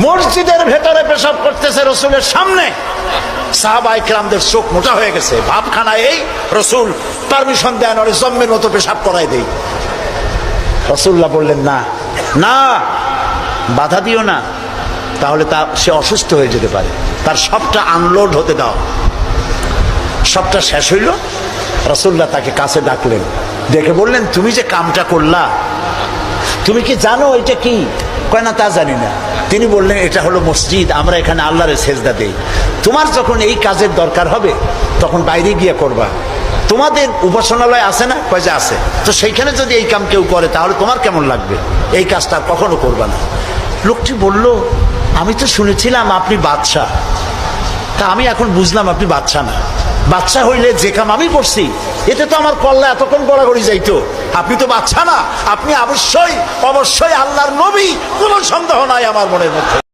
মসজিদের ভেতরে পেশাব করতেছে রসুলের সামনে। সাহাবা ইকরামদের চোখ মোটা হয়ে গেছে। ভাবখানা এই, রসুল পারমিশন দেন, ওরে জম্মের মতো পেশাব করাই দেই। রসুল্লাহ বললেন, না না, বাধা দিও না। তাহলে তা, সে অসুস্থ হয়ে যেতে পারে। তার সবটা আনলোড হতে দাও। সবটা শেষ হইল। রসুল্লাহ তাকে কাছে ডাকলেন। দেখে বললেন, তুমি যে কামটা করলা, তুমি কি জানো এটা কি? কয়, না, তা জানি না। তিনি বললেন, এটা হলো মসজিদ, আমরা এখানে আল্লাহরে সেজদা দেই। তোমার যখন এই কাজের দরকার হবে, তখন বাইরে গিয়ে করবা। তোমাদের উপাসনালয় আছে না? কয় যে আছে। তো সেইখানে যদি এই কাম কেউ করে, তাহলে তোমার কেমন লাগবে? এই কাজটা কখনো করবা না। লোকটি বলল, আমি তো শুনেছিলাম আপনি বাদশাহ। তা আমি এখন বুঝলাম আপনি বাচ্চা না। বাচ্চা হইলে যে কাম আমি করছি, এতে তো আমার কল্লা এতক্ষণ গড়াগড়ি যাইতো। আপনি তো বাচ্চা না, আপনি অবশ্যই অবশ্যই আল্লাহর নবী, কোনো সন্দেহ নাই আমার মনের মধ্যে।